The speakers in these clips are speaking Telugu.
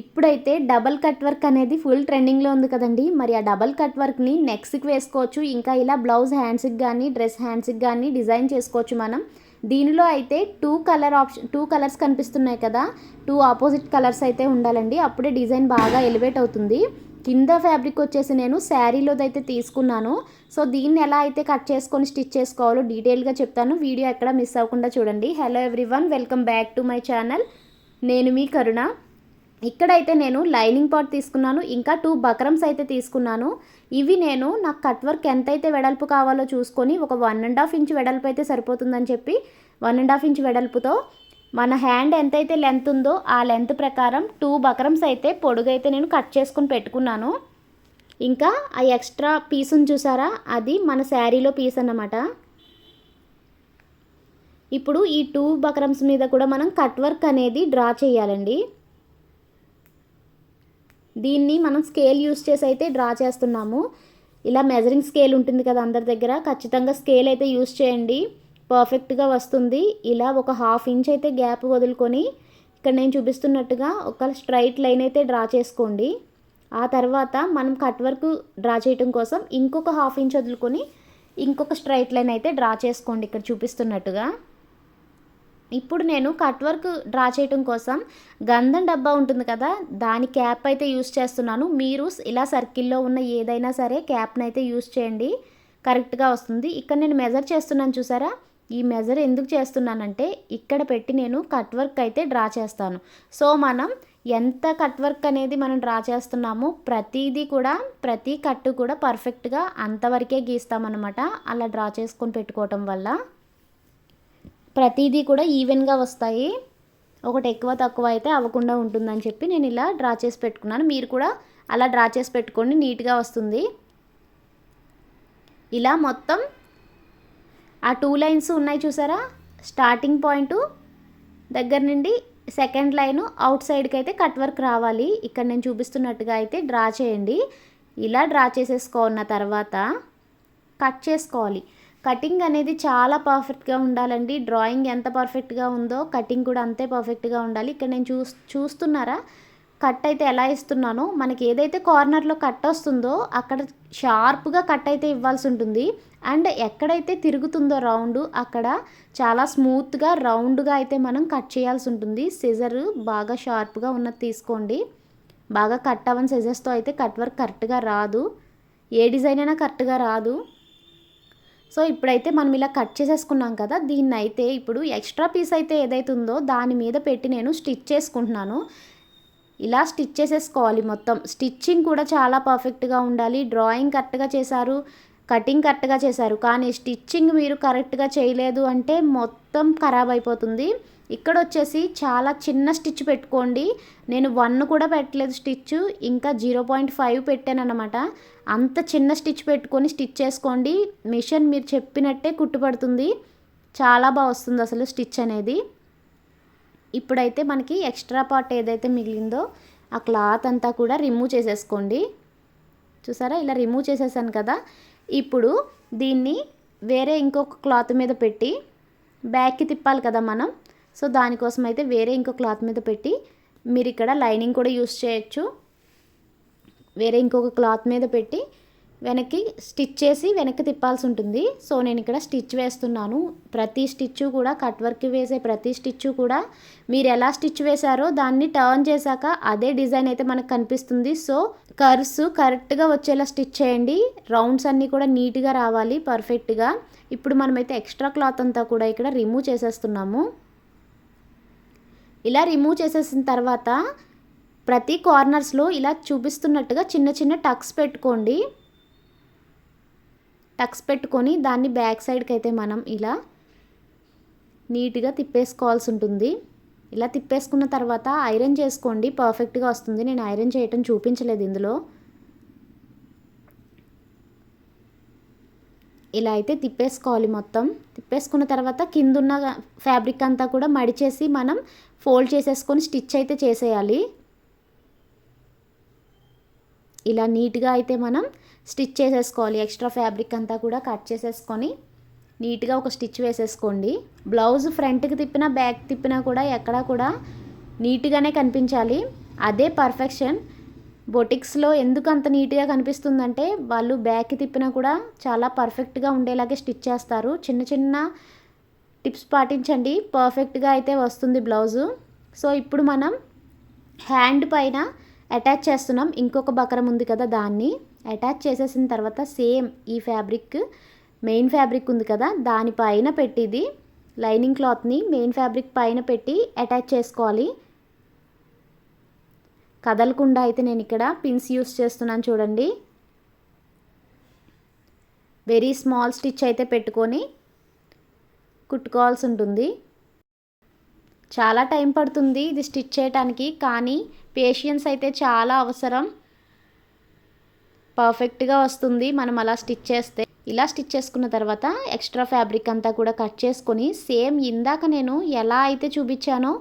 ఇప్పుడైతే డబల్ కట్ వర్క్ అనేది ఫుల్ ట్రెండింగ్లో ఉంది కదండి. మరి ఆ డబల్ కట్ వర్క్ని నెక్స్ట్కి వేసుకోవచ్చు. ఇంకా ఇలా బ్లౌజ్ హ్యాండ్స్కి కానీ డ్రెస్ హ్యాండ్స్కి కానీ డిజైన్ చేసుకోవచ్చు మనం. దీనిలో అయితే two colour option two colours కనిపిస్తున్నాయి కదా. టూ ఆపోజిట్ కలర్స్ అయితే ఉండాలండి. అప్పుడే డిజైన్ బాగా ఎలివేట్ అవుతుంది. కింద ఫ్యాబ్రిక్ వచ్చేసి నేను శారీలోదైతే తీసుకున్నాను. సో దీన్ని ఎలా అయితే కట్ చేసుకొని స్టిచ్ చేసుకోవాలో డీటెయిల్గా చెప్తాను. వీడియో ఎక్కడ మిస్ అవ్వకుండా చూడండి. Hello everyone welcome back to my channel నేను మీ కరుణ. ఇక్కడైతే నేను లైనింగ్ పాట్ తీసుకున్నాను ఇంకా టూ బక్రమ్స్ అయితే తీసుకున్నాను. ఇవి నేను నాకు కట్ వర్క్ ఎంతైతే వెడల్పు కావాలో చూసుకొని ఒక వన్ అండ్ హాఫ్ ఇంచ్ వెడల్పు అయితే సరిపోతుందని చెప్పి వన్ అండ్ హాఫ్ ఇంచ్ వెడల్పుతో మన హ్యాండ్ ఎంతైతే లెంత్ ఉందో ఆ లెంత్ ప్రకారం టూ బక్రమ్స్ అయితే పొడుగైతే నేను కట్ చేసుకొని పెట్టుకున్నాను. ఇంకా ఆ ఎక్స్ట్రా పీసును చూసారా? అది మన శారీలో పీస్ అన్నమాట. ఇప్పుడు ఈ టూ బక్రమ్స్ మీద కూడా మనం కట్ వర్క్ అనేది డ్రా చేయాలండి. దీన్ని మనం స్కేల్ యూస్ చేసి అయితే డ్రా చేస్తున్నాము. ఇలా మెజరింగ్ స్కేల్ ఉంటుంది కదా అందరి దగ్గర ఖచ్చితంగా స్కేల్ అయితే యూస్ చేయండి. పర్ఫెక్ట్గా వస్తుంది. ఇలా ఒక హాఫ్ ఇంచ్ అయితే గ్యాప్ వదులుకొని ఇక్కడ నేను చూపిస్తున్నట్టుగా ఒక స్ట్రైట్ లైన్ అయితే డ్రా చేసుకోండి. ఆ తర్వాత మనం కట్ వర్క్ డ్రా చేయటం కోసం ఇంకొక హాఫ్ ఇంచ్ వదులుకొని ఇంకొక స్ట్రైట్ లైన్ అయితే డ్రా చేసుకోండి ఇక్కడ చూపిస్తున్నట్టుగా. ఇప్పుడు నేను కట్ వర్క్ డ్రా చేయటం కోసం గంధం డబ్బా ఉంటుంది కదా దాని క్యాప్ అయితే యూస్ చేస్తున్నాను. మీరు ఇలా సర్కిల్లో ఉన్న ఏదైనా సరే క్యాప్ని అయితే యూస్ చేయండి. కరెక్ట్గా వస్తుంది. ఇక్కడ నేను మెజర్ చేస్తున్నాను చూసారా? ఈ మెజర్ ఎందుకు చేస్తున్నానంటే ఇక్కడ పెట్టి నేను కట్ వర్క్ అయితే డ్రా చేస్తాను. సో మనం ఎంత కట్ వర్క్ అనేది మనం డ్రా చేస్తున్నామో ప్రతిదీ కూడా ప్రతి కట్టు కూడా పర్ఫెక్ట్గా అంతవరకే గీస్తామన్నమాట. అలా డ్రా చేసుకొని పెట్టుకోవటం వల్ల. ప్రతిదీ కూడా ఈవెన్గా వస్తాయి. ఒకటి ఎక్కువ తక్కువ అయితే అవ్వకుండా ఉంటుందని చెప్పి నేను ఇలా డ్రా చేసి పెట్టుకున్నాను. మీరు కూడా అలా డ్రా చేసి పెట్టుకోండి నీట్గా వస్తుంది. ఇలా మొత్తం ఆ టూ లైన్స్ ఉన్నాయి చూసారా? స్టార్టింగ్ పాయింట్ దగ్గర నుండి సెకండ్ లైన్ అవుట్ సైడ్కి అయితే కట్ వర్క్ రావాలి. ఇక్కడ నేను చూపిస్తున్నట్టుగా అయితే డ్రా చేయండి. ఇలా డ్రా చేసేసుకున్న తర్వాత కట్ చేసుకోవాలి. కటింగ్ అనేది చాలా పర్ఫెక్ట్గా ఉండాలండి. డ్రాయింగ్ ఎంత పర్ఫెక్ట్గా ఉందో కటింగ్ కూడా అంతే పర్ఫెక్ట్గా ఉండాలి. ఇక్కడ నేను చూ చూస్తున్నారా? కట్ అయితే ఎలా ఇస్తున్నానో మనకి ఏదైతే కార్నర్లో కట్ వస్తుందో అక్కడ షార్ప్గా కట్ అయితే ఇవ్వాల్సి ఉంటుంది. అండ్ ఎక్కడైతే తిరుగుతుందో రౌండ్ అక్కడ చాలా స్మూత్గా రౌండ్గా అయితే మనం కట్ చేయాల్సి ఉంటుంది. సిజర్ బాగా షార్ప్గా ఉన్నది తీసుకోండి. బాగా కట్ అవ్వని సిజర్స్తో అయితే కట్ వర్క్ కరెక్ట్గా రాదు. ఏ డిజైన్ అయినా కరెక్ట్గా రాదు. సో ఇప్పుడైతే మనం ఇలా కట్ చేసేసుకున్నాం కదా దీన్ని అయితే ఇప్పుడు ఎక్స్ట్రా పీస్ అయితే ఏదైతే ఉందో దాని మీద పెట్టి నేను స్టిచ్ చేసుకుంటున్నాను. ఇలా స్టిచ్ చేసేసుకోవాలి మొత్తం. స్టిచ్చింగ్ కూడా చాలా పర్ఫెక్ట్గా ఉండాలి. డ్రాయింగ్ కరెక్ట్గా చేశారు కటింగ్ కరెక్ట్గా చేశారు. కానీ స్టిచ్చింగ్ మీరు కరెక్ట్గా చేయలేదు అంటే మొత్తం ఖరాబ్ అయిపోతుంది. ఇక్కడ వచ్చేసి చాలా చిన్న స్టిచ్ పెట్టుకోండి. నేను వన్ కూడా పెట్టలేదు స్టిచ్ ఇంకా జీరో పాయింట్ ఫైవ్ పెట్టాను అనమాట అంత చిన్న స్టిచ్ పెట్టుకొని స్టిచ్ చేసుకోండి. మిషన్ మీరు చెప్పినట్టే కుట్టుపడుతుంది. చాలా బాగా వస్తుంది అసలు స్టిచ్ అనేది. ఇప్పుడైతే మనకి ఎక్స్ట్రా పార్ట్ ఏదైతే మిగిలిందో ఆ క్లాత్ అంతా కూడా రిమూవ్ చేసేసుకోండి. చూసారా? ఇలా రిమూవ్ చేసేసాను కదా. ఇప్పుడు దీన్ని వేరే ఇంకొక క్లాత్ మీద పెట్టి బ్యాక్కి తిప్పాలి కదా మనం. సో దానికోసం అయితే వేరే ఇంకో క్లాత్ మీద పెట్టి మీరు ఇక్కడ లైనింగ్ కూడా యూస్ చేయొచ్చు. వేరే ఇంకొక క్లాత్ మీద పెట్టి వెనక్కి స్టిచ్ చేసి వెనక్కి తిప్పాల్సి ఉంటుంది సో నేను ఇక్కడ స్టిచ్ వేస్తున్నాను. ప్రతి స్టిచ్ కూడా కట్ వర్క్ వేసే ప్రతి స్టిచ్ కూడా మీరు ఎలా స్టిచ్ వేశారో దాన్ని టర్న్ చేశాక అదే డిజైన్ అయితే మనకు కనిపిస్తుంది. సో కర్వ్స్ కరెక్ట్గా వచ్చేలా స్టిచ్ చేయండి. రౌండ్స్ అన్నీ కూడా నీట్గా రావాలి పర్ఫెక్ట్గా. ఇప్పుడు మనమైతే ఎక్స్ట్రా క్లాత్ అంతా కూడా ఇక్కడ రిమూవ్ చేసేస్తున్నాము. ఇలా రిమూవ్ చేసేసిన తర్వాత ప్రతి కార్నర్స్లో ఇలా చూపిస్తున్నట్టుగా చిన్న చిన్న టక్స్ పెట్టుకోండి. టక్స్ పెట్టుకొని దాన్ని బ్యాక్ సైడ్కి అయితే మనం ఇలా నీట్గా తిప్పేసుకోవాల్సి ఉంటుంది. ఇలా తిప్పేసుకున్న తర్వాత ఐరన్ చేసుకోండి. పర్ఫెక్ట్గా వస్తుంది. నేను ఐరన్ చేయటం చూపించలేదు ఇందులో. ఇలా అయితే తిప్పేసుకోవాలి మొత్తం. తిప్పేసుకున్న తర్వాత కిందున్న ఫ్యాబ్రిక్ అంతా కూడా మడిచేసి మనం ఫోల్డ్ చేసేసుకొని స్టిచ్ అయితే చేసేయాలి. ఇలా నీట్గా అయితే మనం స్టిచ్ చేసేసుకోవాలి. ఎక్స్ట్రా ఫ్యాబ్రిక్ అంతా కూడా కట్ చేసేసుకొని నీట్గా ఒక స్టిచ్ వేసేసుకోండి. బ్లౌజ్ ఫ్రంట్కి తిప్పినా బ్యాక్ తిప్పినా కూడా ఎక్కడా కూడా నీట్గానే కనిపించాలి. అదే పర్ఫెక్షన్ బొటిక్స్లో ఎందుకు అంత నీట్గా కనిపిస్తుందంటే వాళ్ళు బ్యాక్ తిప్పినా కూడా చాలా పర్ఫెక్ట్గా ఉండేలాగే స్టిచ్ చేస్తారు. చిన్న చిన్న టిప్స్ పాటించండి. పర్ఫెక్ట్గా అయితే వస్తుంది బ్లౌజు. సో ఇప్పుడు మనం హ్యాండ్ పైన అటాచ్ చేస్తున్నాం. ఇంకొక బకరం ఉంది కదా దాన్ని. అటాచ్ చేసేసిన తర్వాత సేమ్ ఈ ఫ్యాబ్రిక్ మెయిన్ ఫ్యాబ్రిక్ ఉంది కదా దానిపైన పెట్టిది. లైనింగ్ క్లాత్ని మెయిన్ ఫ్యాబ్రిక్ పైన పెట్టి అటాచ్ చేసుకోవాలి. కదలకుండా అయితే నేను ఇక్కడ పిన్స్ యూస్ చేస్తున్నాను చూడండి. వెరీ స్మాల్ స్టిచ్ అయితే పెట్టుకొని కుట్టుకోవాల్సి ఉంటుంది. చాలా టైం పడుతుంది ఇది స్టిచ్ చేయడానికి కానీ పేషియన్స్ అయితే చాలా అవసరం. పర్ఫెక్ట్గా వస్తుంది మనం అలా స్టిచ్ చేస్తే. ఇలా స్టిచ్ చేసుకున్న తర్వాత ఎక్స్ట్రా ఫ్యాబ్రిక్ అంతా కూడా కట్ చేసుకొని సేమ్ ఇందాక నేను ఎలా అయితే చూపించానో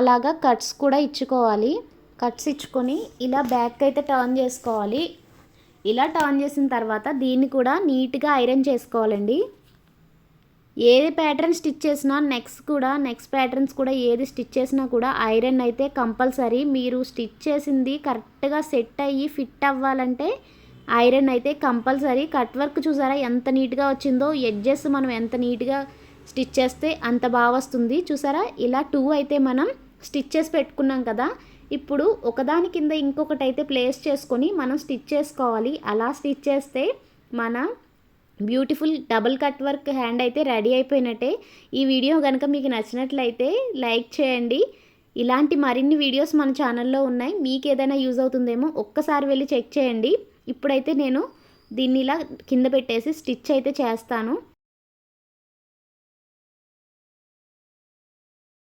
అలాగా కట్స్ కూడా ఇచ్చుకోవాలి. కట్స్ ఇచ్చుకొని ఇలా బ్యాక్ అయితే టర్న్ చేసుకోవాలి. ఇలా టర్న్ చేసిన తర్వాత దీన్ని కూడా నీట్గా ఐరన్ చేసుకోవాలండి. ఏది ప్యాటర్న్ స్టిచ్ చేసినా నెక్స్ట్ కూడా నెక్స్ట్ ప్యాటర్న్స్ కూడా ఏది స్టిచ్ చేసినా కూడా ఐరన్ అయితే కంపల్సరీ. మీరు స్టిచ్ చేసింది కరెక్ట్గా సెట్ అయ్యి ఫిట్ అవ్వాలంటే ఐరన్ అయితే కంపల్సరీ. కట్ వర్క్ చూసారా ఎంత నీట్గా వచ్చిందో? ఎడ్జెస్ మనం ఎంత నీట్గా స్టిచ్ చేస్తే అంత బాగా వస్తుంది. చూసారా? ఇలా టూ అయితే మనం స్టిచ్ చేసి పెట్టుకున్నాం కదా. ఇప్పుడు ఒకదాని కింద ఇంకొకటి అయితే ప్లేస్ చేసుకొని మనం స్టిచ్ చేసుకోవాలి. అలా స్టిచ్ చేస్తే మన beautiful double cut work hand అయితే రెడీ అయిపోయినట్టే. ఈ వీడియో కనుక మీకు నచ్చినట్లయితే లైక్ చేయండి. ఇలాంటి మరిన్ని వీడియోస్ మన ఛానల్లో ఉన్నాయి. మీకు ఏదైనా యూజ్ అవుతుందేమో ఒక్కసారి వెళ్ళి చెక్ చేయండి. ఇప్పుడైతే నేను దీన్ని ఇలా కింద పెట్టేసి స్టిచ్ అయితే చేస్తాను.